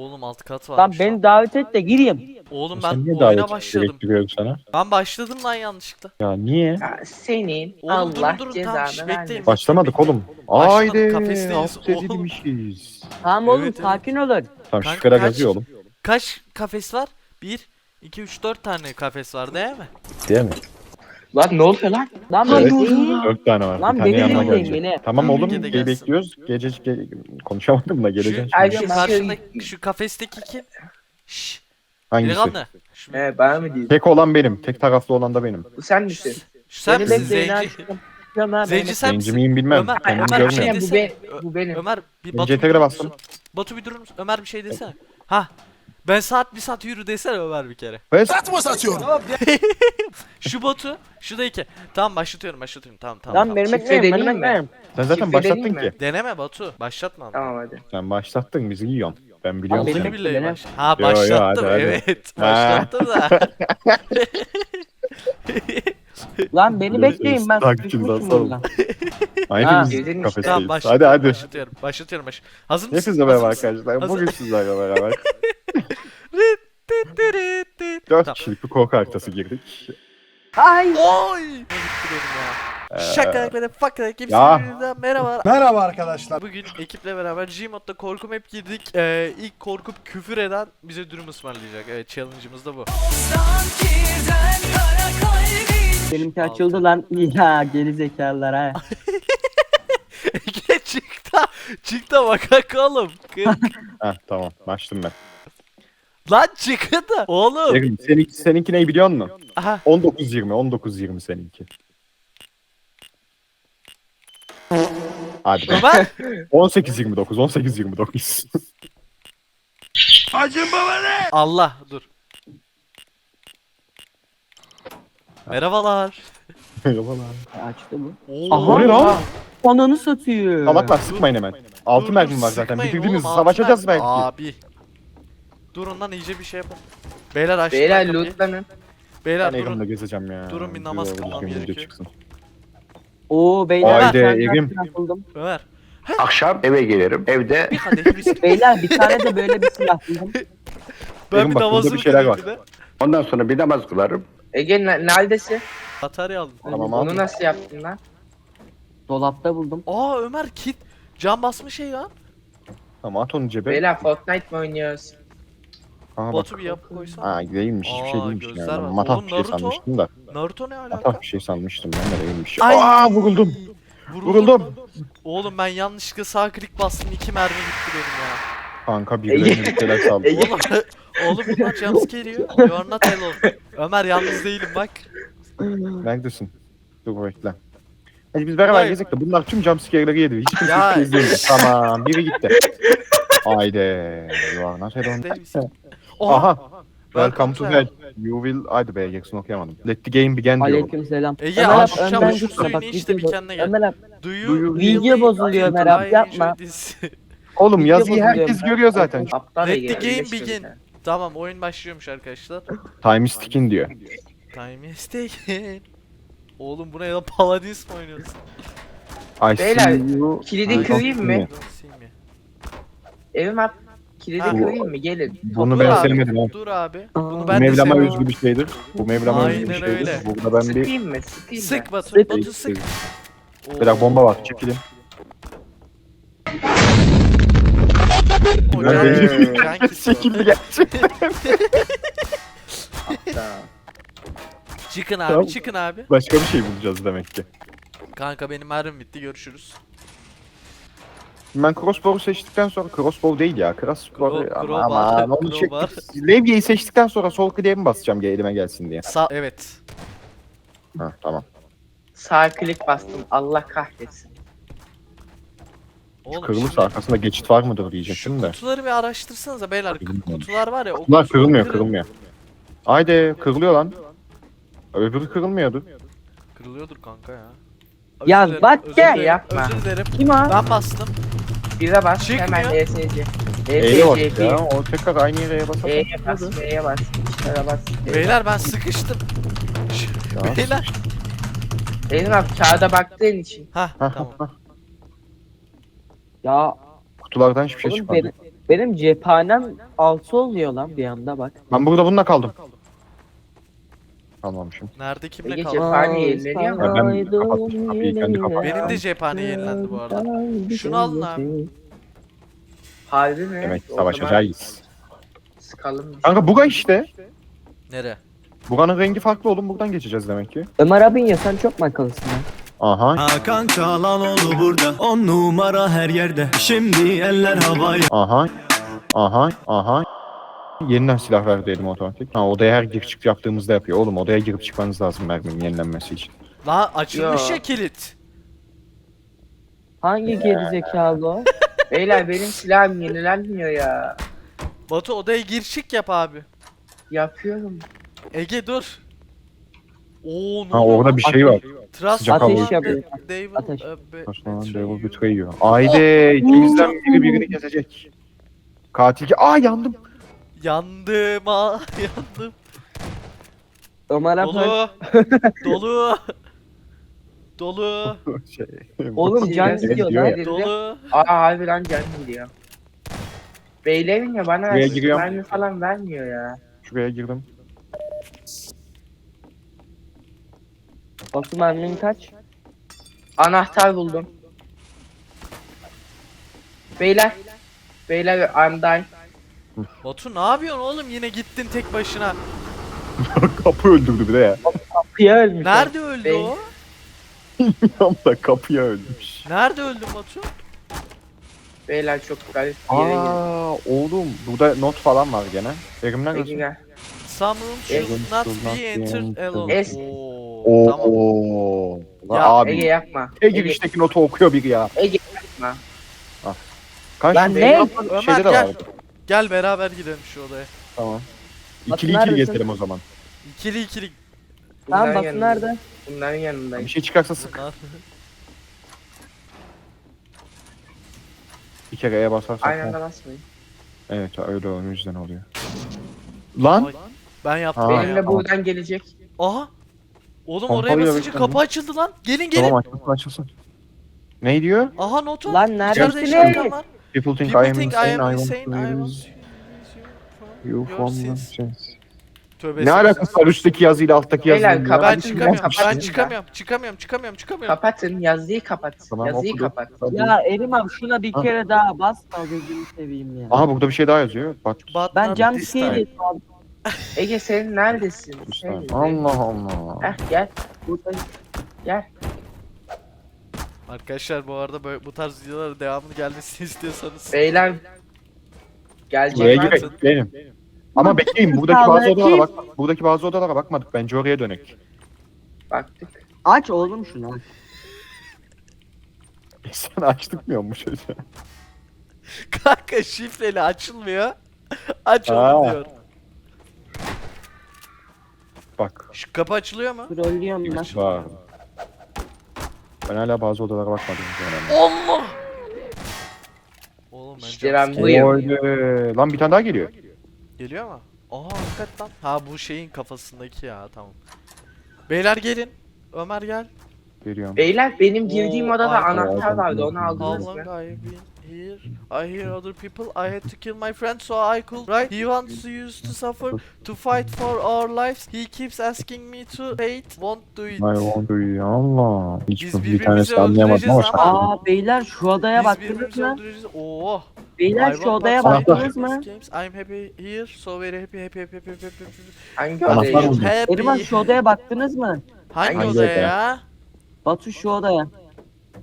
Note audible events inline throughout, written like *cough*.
Oğlum alt kat var. Lan beni davet et de gireyim. Oğlum Sen ben niye oyuna davet başladım. sana? Ben başladım lan yanlışlıkla. Ya niye? Ya senin Oğlum Allah durun durun tamam şş, cezanı bekleyin. vermesin. Başlamadık oğlum. Başlamadık, Haydi. kafesteyiz Alt oğlum. edilmişiz. Tamam oğlum Evet, evet. sakin olun. Tamam Kanka şifreler kaç? yazıyor oğlum. Kaç kafes var? 1, 2, 3, 4 tane kafes var değil mi? Değil mi? Lan ne oluyor lan? Lan Evet. beni Dört tane var. Lan bir tane beni yanına gelecek. beni. Tamam oğlum gece gelsin. bekliyoruz. Gece ge- konuşamadım da geleceğim Şu, şimdi. şu şey- karşındaki şu kafesteki kim? Şşş. Hangisi? Delikanlı. Şu, He bana mı diyorsun? Tek olan benim. Tek taraflı olan da benim. Bu sen misin? şu sen Beni misin bekleyin Zenci? Tamam, Zenci beni- sen Zenci misin? miyim bilmem. Ömer, Kendimi Ömer bir şey görmüyorum. Bu, desene. bu benim. Ömer bir Ben Batu bir durur bastım. musun? Batu bir durur musun? Ömer bir şey desene. Ha. Ben saat bir saat yürü desene Ömer bir kere. Ve Satma satıyorum. *laughs* Şu Batu, şu da iki. Tamam başlatıyorum başlatıyorum tamam tamam. Lan tamam. benim Şifre benim deneyeyim mi? ekmeğim. sen zaten Şifre başlattın deneyeyim ki. Deneme Batu. Başlatma ama. Tamam hadi. Sen başlattın bizi yiyorsun. Ben biliyorum benim- seni. Beni bile Dene. baş. Ha Yo, yo, başlattım hadi, hadi. evet. Ha. Başlattım da. *laughs* Lan beni bekleyin ben Takipçimiz sıkışmışım asalım. buradan. Aynı Ha. biz Girdin işte. kafesteyiz. tamam Hadi hadi. Başlatıyorum. Başlatıyorum. Baş... Hazır mısın? Hepinize merhaba Hazır mısın? arkadaşlar. Hazır- Bugün sizlerle beraber *laughs* 4 Tamam. kişilik bir korku haritası girdik. Ay. Oy! Benim ya. Şaka böyle fuck like hepsi Ya. birbirinden merhaba. Merhaba arkadaşlar. Bugün ekiple beraber Gmod'da korku map girdik. Ee, ilk korkup küfür eden bize dürüm ısmarlayacak. Evet challenge'ımız da bu. Benimki açıldı lan. Ya geri zekalılar ha. Çıktı. Çıktı bakak oğlum. Kır- Heh tamam başladım ben. Lan çıktı. Oğlum. Erim, seninki, seninki neyi biliyor musun? Aha. 19-20, 19-20 seninki. Hadi be. Ömer. 18-29, 18-29. Acın baba ne? Allah dur. Merhabalar. Merhabalar. Açtı. Oo. Aha. O ne lan? Ananı satıyor. Salaklar sıkmayın hemen. 6 Dur, mermim var zaten. sıkmayın Bitirdiniz. oğlum, Savaşacağız altı belki. mermi. Abi. Durun lan iyice bir şey yapın. Beyler açtılar Beyler kapıyı. lootlanın. Beyler Ben durun. gezeceğim ya. Durun, bir namaz Yo, kılmam video gerekiyor. çıksın. Oo beyler. Haydi, ben buldum. Ömer. Akşam eve gelirim. Evde Bir kadeh *laughs* viski. Beyler bir tane de böyle bir silah buldum. *laughs* Ben Erim bir bak, burada bir şeyler kılayım var. de. ondan sonra bir namaz kılarım. Ege ne- neredesin? Batarya aldım. Tamam Onu abi. nasıl yaptın lan? Dolapta buldum. Aa Ömer kit. Cam basmış şey ya. Tamam at onu cebe. Beyler Fortnite mi oynuyoruz? Aha bak. Batu bir yap koysan. Ha değilmiş. Hiçbir şey Aa, değilmiş. gözler Yani. var. Matah Oğlum, bir şey Naruto. sanmıştım da. Naruto ne alaka? Matah bir şey sanmıştım ben de değilmiş. Ay! Aa vuruldum. Vuruldum. Oğlum ben yanlışlıkla sağ klik bastım iki mermi gitti benim ya. Kanka birilerine bir şeyler saldı. Ege- Oğlum, *laughs* oğlum bunlar jumpscare yiyor. You are not alone. Ömer yalnız değilim bak. Neredesin? Dur bekle. Hadi biz beraber Hayır. gezek de bunlar tüm jumpscare'ları yedi. Hiç kimse Ya. hiçbir şey izleyemedi. Tamam biri gitti. *laughs* Haydi. Alone. Değil misin? Oha. Aha. Welcome to hell. You will... Haydi be Jackson okuyamadım. Let the game begin diyorum. Aleyküm selam. Ege Ömer abi önden gitme, suyunu bak, iç de bir kendine gel. Ömer abi Do you Duyu- Video really bozuluyor Ömer abi, yapma. this? Oğlum yazıyı bozuluyor. herkes görüyor zaten. Aptal Let Ege. the game begin. Tamam oyun başlıyormuş arkadaşlar. Time is ticking diyor. Time is taken. Oğlum buna ya da Paladins mi oynuyorsun? I Beyler, see you. kilidi I don't kırayım see mı? you. Don't see me. Evim at. Kilidi Ha. kırayım mı? Gelin. Bunu Dur ben abi, sevmedim ha. Dur abi. Bunu ben de Mevlam'a özgü bir şeydir. Bu Mevlam'a özgü bir Aynen şeydir. öyle. Burada ben bir... Sıkayım mı? Sıkayım mı? Sık Batu. Batu sık. Bir bomba var çekilin. Hocam, Ee, kankisi *laughs* o. Çekildi gerçekten. *laughs* Tamam. Çıkın Tamam. abi, çıkın abi. Başka bir şey bulacağız demek ki. Kanka benim mermim bitti, görüşürüz. Ben crossbow'u seçtikten sonra crossbow değil ya. Crossbow Cro- ama, crowbar, ama onu crowbar. çektik. *laughs* Levye'yi seçtikten sonra sol kliğe mi basacağım elime gelsin diye. Sa evet. Ha tamam. Sağ klik bastım. Allah kahretsin. Oğlum Kırılırsa şimdi arkasında geçit var mıdır diyecektim de. kutuları bir araştırsanıza beyler. Bilmiyorum. Kutular var ya. o Bunlar kırılmıyor kırıl- kırılmıyor. Haydi kırılıyor lan. Öbürü kırılmıyordu. Kırılıyordur kanka ya. Ya Özür dilerim, bak özür gel, dilerim, yapma. Özür dilerim. Kim o? Ben bastım. Bire bas. Çıkmıyor. Hemen ESC. E'ye bas ESC. ya. O tekrar aynı yere basar. E'ye bas. E'ye bas. Şöyle bas. Beyler ben sıkıştım. Ya. Beyler. Evim abi kağıda baktığın için. Ha tamam. Ya Kutulardan hiçbir şey oğlum çıkmadı. beni, Benim cephanem 6 oluyor lan bir anda bak. Ben burada bununla kaldım. Kalmamışım. Nerede kimle Ege kaldı? cephane yenileniyor mu? Ya ben kapattım kapıyı, kendi kapattım. Benim de cephane yenilendi bu arada. Şunu alın abi. Harbi mi? Demek ki O zaman savaşacağız. Sıkalım. biz. Kanka buga işte. Nere? Buranın rengi farklı oğlum buradan geçeceğiz demek ki. Ömer abin ya sen çok mu akıllısın lan? Aha. Hakan Çalanoğlu burada On numara her yerde Şimdi eller havaya Aha. Aha. Aha. Yeniden silah ver dedim otomatik. Ha odaya her gir çık yaptığımızda yapıyor. Oğlum odaya girip çıkmanız lazım merminin yenilenmesi için. La açılmış Ya. ya kilit. Hangi gerizekalı o? *laughs* Beyler benim silahım yenilenmiyor ya. Batu odaya gir çık yap abi. Yapıyorum. Ege dur. Oo ne Ha oluyor orada lan? bir şey var. Trust Sıcak Ateş yapıyor. Will, Ateş. uh, be- Osman betray Devil you. Betray you. Haydi ikimizden biri birini kesecek. Katil ki... Aa yandım. Yandım ha *laughs* yandım. Ömer *laughs* Dolu. Dolu. Dolu. *laughs* şey, Oğlum can Evet, gidiyor diyor lan. ya. Dolu. Aa harbiden can gidiyor. Beylerin ya bana Buraya giriyorum. mermi falan vermiyor ya. Şuraya girdim. Batu mermin kaç? Anahtar buldum. Beyler. Beyler I'm dying. *laughs* Batu ne yapıyorsun oğlum yine gittin tek başına. *laughs* Kapı öldürdü bir de ya. Kapıya ölmüş. Nerede öldü Bey- o? Tam da kapıya ölmüş. Nerede öldün Batu? Beyler çok garip bir yere girdim. Aa oğlum burada not falan var gene. Elimden Peki nasıl? gel. Some rooms Ege- should not be entered alone. Es- Oo, tamam. Oo. Lan Ya, abi. Ege yapma. E Ege girişteki notu okuyor biri ya. yapma. Kaç Lan ne? Ömer Şeyde de gel. var. Gel beraber gidelim şu odaya. Tamam. İkili ikili neredesin? gezelim o zaman. İkili ikili. Tamam Bunların nerede? Bunların yanındayım. Bir şey çıkarsa sık. Bunlar- *laughs* Bir kere E'ye basarsak. Aynı anda basmayın. Evet öyle o yüzden oluyor. Lan. Ay, Ben yaptım. Ha, ben Benim de yaptım. buradan gelecek. Aha. Oğlum oraya basınca bekliyorum. kapı açıldı lan. Gelin gelin. Tamam açılsın açılsın. Ne diyor? Aha notu. Lan İçeride neredesiniz? işaretim var. People think People I am think I insane, am I insane. want I to want use you from the sins. Tövbe Ne alakası var üstteki yazıyla alttaki Beyler, yazının? ya? kapat- Ben Hadi çıkamıyorum. Ben çıkamıyorum. Çıkamıyorum. Çıkamıyorum. Çıkamıyorum. Kapatın yazıyı kapat. Tamam, yazıyı okudum. kapat. Hadi. Ya Erim abi şuna bir Ha. kere daha bas da gözünü seveyim ya. Aha burada bir şey daha yazıyor. Bak. But Ben not cam this time. abi. Ege sen neredesin? Allah Allah. Heh gel. Buradayım. Gel. Arkadaşlar bu arada böyle bu tarz videoların devamını gelmesini *laughs* istiyorsanız Beyler. Buraya Gelecek var. girek. Benim. Ama bekleyin buradaki bazı odalara bak. Buradaki bazı odalara bakmadık. Bence oraya dönek. Baktık. Aç oğlum şunu. *laughs* aç. Sen açtık mı bu çocuğa? *laughs* kanka şifreli açılmıyor. Aç Aa. onu diyor. Bak. Şu kapı açılıyor mu? Trollüyorum lan. Var. Ben hala bazı odalara bakmadım. Yani. Allah! Oğlum ben İşte ben buyum. Lan bir tane daha geliyor. Geliyor mu? Aa hakikaten. Ha bu şeyin kafasındaki ya tamam. Beyler gelin. Ömer gel. Geliyorum. Beyler benim girdiğim Oo, odada ay- anahtar vardı onu aldınız long mı? I have been here? I hear other people. I had to kill my friend so I could. Right? He wants to use to suffer to fight for our lives. He keeps asking me to hate. Won't do it. I want to Allah. Hiç Biz bir birbirimizi tanesi anlayamadım öldüreceğiz ama. ama- Aa beyler şu odaya Biz baktınız birbirimizi mı? öldüreceğiz. Oo. Beyler şu odaya baktınız mı? I'm happy here. So very happy happy happy happy happy happy. Hangi Anahtar odaya buldum. gireceğiz? Happy. Erim abi şu odaya baktınız mı? Hangi Hangi odaya odaya? ya? Batu şu odaya.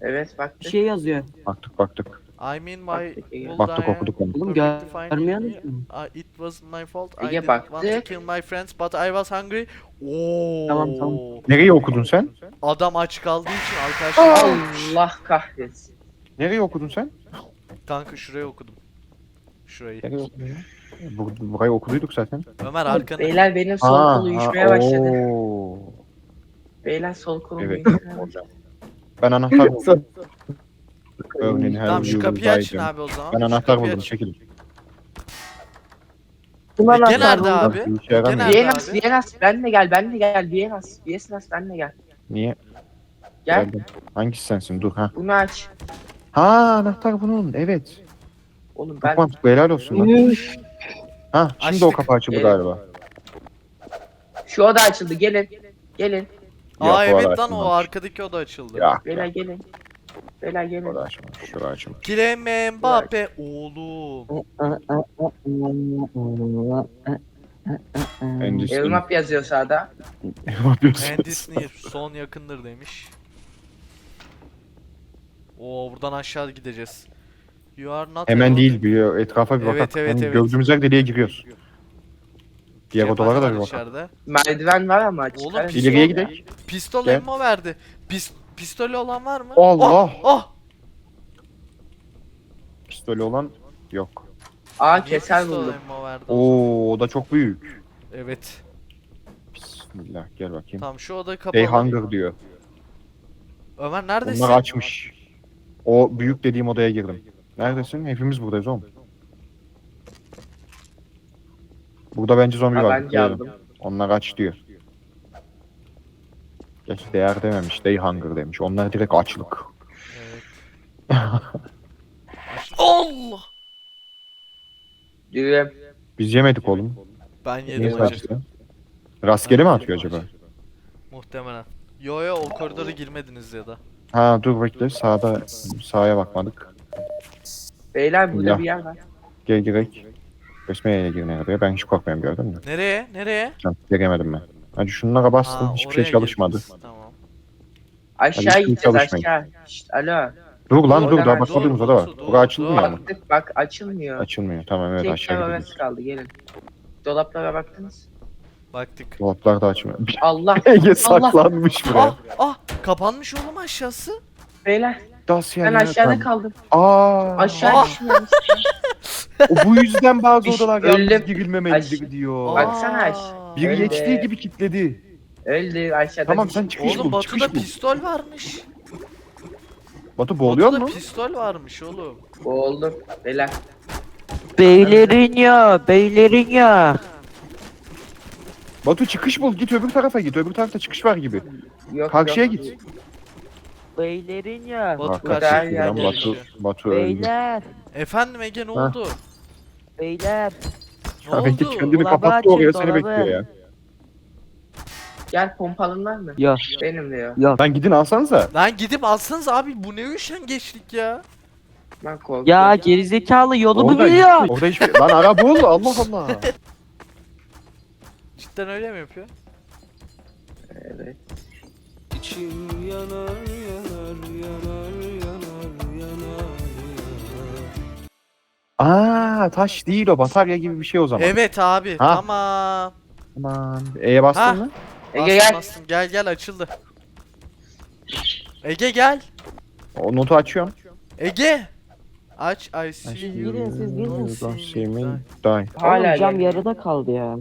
Evet Bir baktık. şey yazıyor. Baktık baktık. I'm in my Baktık, okuduk onu. Oğlum here. musun? Uh, it was my fault. I Ege didn't want to baktık. kill my friends but I was hungry. Oo. Tamam, tamam. Nereye okudun sen? Adam aç kaldığı için arkadaşlar. Allah kahretsin. Nereye okudun sen? Kanka şuraya okudum. Şurayı. Nereye okudun? Bur burayı okuduyduk zaten. Ömer arkanı. Beyler benim sol Aa, kolu ha, uyuşmaya başladı. oo. Beyler sol kolum Evet. uyuşmaya başladı. Ben anahtar *laughs* buldum. Örneğin her Tamam şu kapıyı açın abi o zaman. Ben Şu anahtar kapıyı buldum açın. çekilin. Kim Ege anahtar nerede buldu? abi? Bir işe yaramıyor. Genel- Vienas, abi? Vienas ben de gel, ben de gel. Vienas, Vienas ben de gel. Niye? Gel, Geldim. Hangisi sensin? Dur ha. bunu aç. Ha anahtar bunun evet. Oğlum Çok ben mantıklı helal olsun lan. Üf. Ha şimdi o Açtık. kapı açıldı Evet. galiba. şu oda açıldı gelin. Gelin. Aa Yok, o evet lan o arkadaki oda açıldı. Ya. Beyler gelin. Beyler gelin. O da açılmış. Şurada açılmış. Kileme Mbappe oğlum. Endüstri. Elmap yazıyor sağda. Ne yapıyorsun? Endis Near son yakındır demiş. Oo buradan aşağı gideceğiz. You are not Hemen alone. değil bir etrafa bir Evet, bakak. evet, Hani evet. Gördüğümüz her deliğe giriyoruz. Diğer odalara da var bir bakalım. içeride. Merdiven var ama Oğlum, çıkarın. pis- İleriye gidelim. Pistol Gel. ammo verdi. Pis pistolü olan var mı? Allah! Oh, oh! Pistolü olan yok. Aa keser buldum. Oo o da çok büyük. Evet. Bismillah gel bakayım. Tamam şu oda kapalı. Day Hunger diyor. Ömer neredesin? Onlar açmış. O büyük dediğim odaya girdim. Neredesin? Hepimiz buradayız oğlum. Burada bence zombi Ha var. ben geldim. Onlar aç diyor. Geç değer dememiş. Day Hunger demiş. Onlar direkt açlık. Evet. *laughs* Allah! Düğüm. Biz yemedik oğlum. Ben Niye yedim acı. saçtı? Rastgele mi atıyor acaba? Muhtemelen. Yo yo o koridora girmediniz ya da. Ha dur bekle sağda sağa bakmadık. Beyler burada Ya. bir yer var. Gel girek. Besmele'ye girmeye arıyor. Ben hiç korkmuyorum gördün mü? Nereye? Nereye? Giremedim ben. Hadi şunlara bastım. Aa, Hiçbir oraya şey çalışmadı. girdiniz. Tamam. Aşağı hiçbir gideceğiz çalışmayın. aşağı. Şşt, alo. Dur lan dur Oradan daha doğru, oda var. doğru, Bura açılmıyor doğru. mu? Baktık bak açılmıyor. Açılmıyor. Tamam evet Tek aşağı gidiyoruz. kaldı gelin. Dolaplara baktınız. Baktık. Dolaplar da açmıyor. Allah. *laughs* Ege saklanmış buraya. Ah ah kapanmış oğlum aşağısı. Beyler Dasya ben ya, aşağıda kaldım. Aa, Aşağı Ah. düşmüyorum. o bu yüzden bazı İş- odalar öldüm. yalnız girilmemelidir Aş- diyor. Bak- Baksana aş- Aa. Biri Öldü. geçtiği gibi kilitledi. Öldü aşağıda. Tamam sen çıkış Oğlum bul, Batu'da çıkış bul. pistol varmış. Batu boğuluyor Batu'da mu? pistol varmış oğlum. Boğuldum. Beyler. Beylerin ya, beylerin ya. Batu çıkış bul, git öbür tarafa git. Öbür tarafta çıkış var gibi. Yok Karşıya yok. git. Beylerin ya. Batu Bak, karşıya lan. Batu, Batu öldü. Beyler, Efendim Ege ne Ha. oldu? beyler. Ne Abi oldu? kendini Dolabı kapattı oraya seni dolabı. bekliyor ya. Gel pompalın var mı? Yok, Benim diyor. yok. Lan gidin alsanıza. Lan gidip alsanız abi bu ne üşengeçlik ya. Ben korkuyorum. Ya gerizekalı yolumu Orada, biliyor. orada hiçbir... Lan ara bul Allah Allah. *laughs* Cidden öyle mi yapıyor? Evet. İçim yanar yanar yanar Aa taş değil o batarya gibi bir şey o zaman. Evet abi Ha. tamam. Aman. E'ye bastın Ha. mı? Ege Bastım, gel. bastım. Gel gel açıldı. Ege gel. O notu açıyorum. Ege. Aç I see Siz you. gidin, siz me die. die. Hala Oğlum cam gel. yarıda kaldı ya.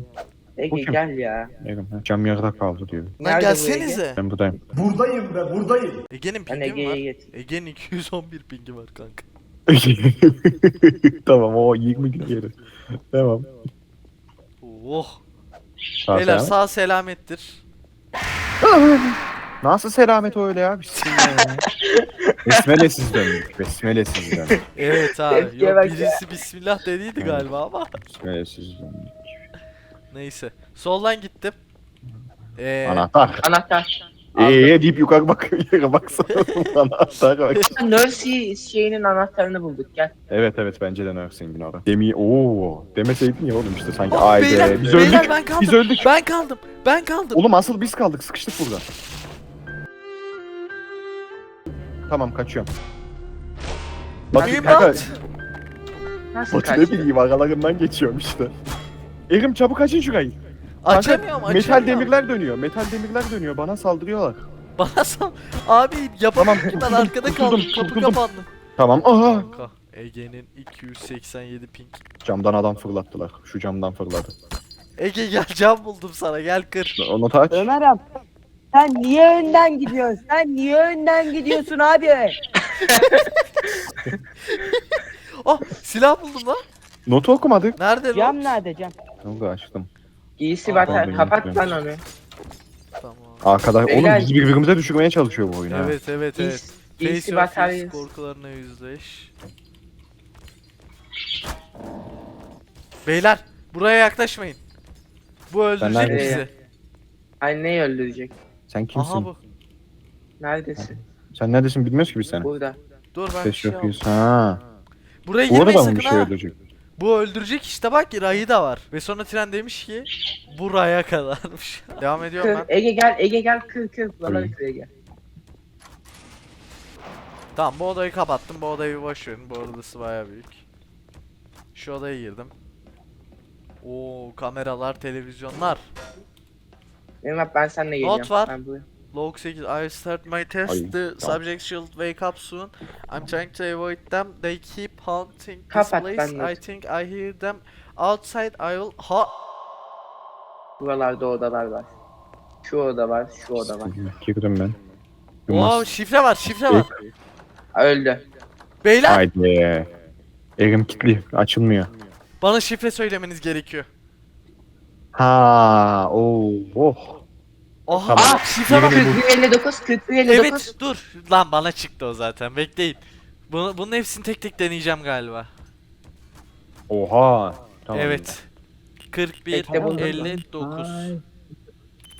Ege Bakayım. gel ya. Cam yarıda kaldı diyor. Lan Nerede bu gelsenize. Ben buradayım. Buradayım be buradayım. Ege'nin Ben pingi mi var? Ege'ye getir. Ege'nin *laughs* 211 pingi var kanka. *laughs* tamam o 20 gün geri. Tamam. Oh. Sağ Beyler selam. sağ selamettir. *laughs* Nasıl selamet öyle ya? Bismillah. *laughs* Besmelesiz döndük. Besmelesiz döndük. Evet abi. Tepkiye Yok, bak ya. birisi bismillah dediydi galiba ama. Besmelesiz döndük. Neyse. Soldan gittim. Ee, Anahtar. Anahtar. Eee deyip yukarı bakıyor *laughs* baksana. Anahtar bak. Nurse şeyinin anahtarını bulduk gel. Evet evet bence de Nursing'in orada. Demi ooo demeseydin ya oğlum işte sanki Ah, ayda beyler, biz beyler öldük. ben kaldım. Biz öldük. Ben kaldım. Ben kaldım. Oğlum asıl biz kaldık sıkıştık burada. Tamam kaçıyorum. Batu kanka, Nasıl Batu ne kaçtı? bileyim aralarından geçiyorum işte. Erim çabuk açın şurayı. Açamıyorum açamıyorum. Metal demirler dönüyor. Metal demirler dönüyor. Bana saldırıyorlar. Bana sal. Abi yapamam Tamam, ki ben arkada kaldım. kurtuldum, Kapı kurtuldum. kapandı. Tamam. Aha. Kanka Ege'nin 287 ping. Camdan adam fırlattılar. Şu camdan fırladı. Ege gel cam buldum sana gel kır. O notu aç. Ömer'im. Sen niye önden gidiyorsun? Sen niye önden gidiyorsun abi? *laughs* Oh silah buldum lan. Notu okumadık. Nerede Cam nerede cam? Ne oldu açtım. Giysi Aa, batar. ben Kapat lan onu. Tamam. Arkadaş Beyler- oğlum bizi birbirimize düşürmeye çalışıyor bu oyun ha. Evet evet evet. Giysi, giysi Face your fears bataryası. korkularına yüzleş. Beyler buraya yaklaşmayın. Bu öldürecek neredeyim? bizi. Ay neyi öldürecek? Sen kimsin? Aha bu. Neredesin? Sen neredesin bilmiyoruz ki biz seni. Burada. Dur ben bir Ses şey yok aldım. yüz. Ha. Buraya Bu girmeyin arada mı bir sakın şey ha. öldürecek? Bu öldürecek işte bak rayı da var. Ve sonra tren demiş ki buraya kadarmış. *laughs* Devam ediyorum Kır. ben. Ege gel Ege gel kır kır. Buraları kır Ege. Tamam bu odayı kapattım. Bu odayı bir boş verin. Bu odası baya büyük. Şu odaya girdim. Oo kameralar, televizyonlar. Benim ben seninle geliyorum. Not var. Ben buraya. Log 8 I start my test. Ay, The tamam. subject should wake up soon. I'm trying to avoid them. They keep haunting this Kapat, place. ben de- I think I hear them outside. I will ha Buralarda odalar var. Şu oda var, şu oda var. Girdim ben. Oo şifre var, şifre var. Öldü. Beyler Haydi. Elim kilitli. Açılmıyor. bana şifre söylemeniz gerekiyor. Ha, oo, oh. Oha Tamam. şifre var. 4159, 4159. Evet dur. Lan bana çıktı o zaten. Bekleyin. Bunu, bunun hepsini tek tek deneyeceğim galiba. Oha. Tamam. Evet. 41 Bekle buldum. 59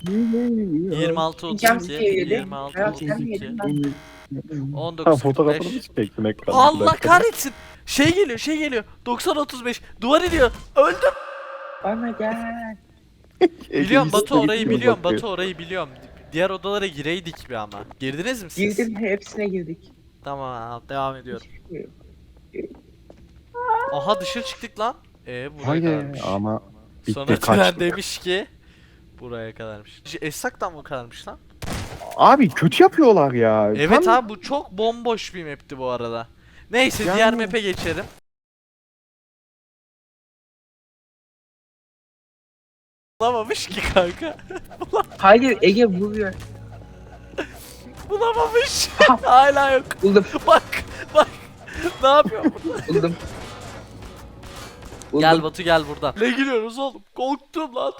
26 Cam 32 yedi. 26 Berat, sen 32 yedin Ha, 19 fotoğrafını 45 mı çektim ekranda? Allah kahretsin. Şey geliyor, şey geliyor. 90 35. Duvar ediyor. Öldüm. Bana gel. *laughs* Biliyorum Batu orayı biliyorum. Batu orayı biliyorum. Diğer odalara gireydik bir ama. Girdiniz mi siz? Girdim hepsine girdik. Tamam, devam ediyorum. Aha dışarı çıktık lan. Ee buraya Haydi kadarmış. ama bitti Sonra kaçtı. tren demiş ki buraya kadarmış. Esak'tan mı kadarmış lan? Abi kötü yapıyorlar ya. Evet Tam- abi bu çok bomboş bir map'ti bu arada. Neyse Yani- diğer map'e geçelim. Bulamamış ki kanka. *laughs* Hayır Ege vuruyor. *laughs* Bulamamış. *laughs* Hala yok. Buldum, Bak bak. ne yapıyor? buldum. buldum. gel Batu gel buradan. Ne gülüyoruz oğlum? Korktum lan.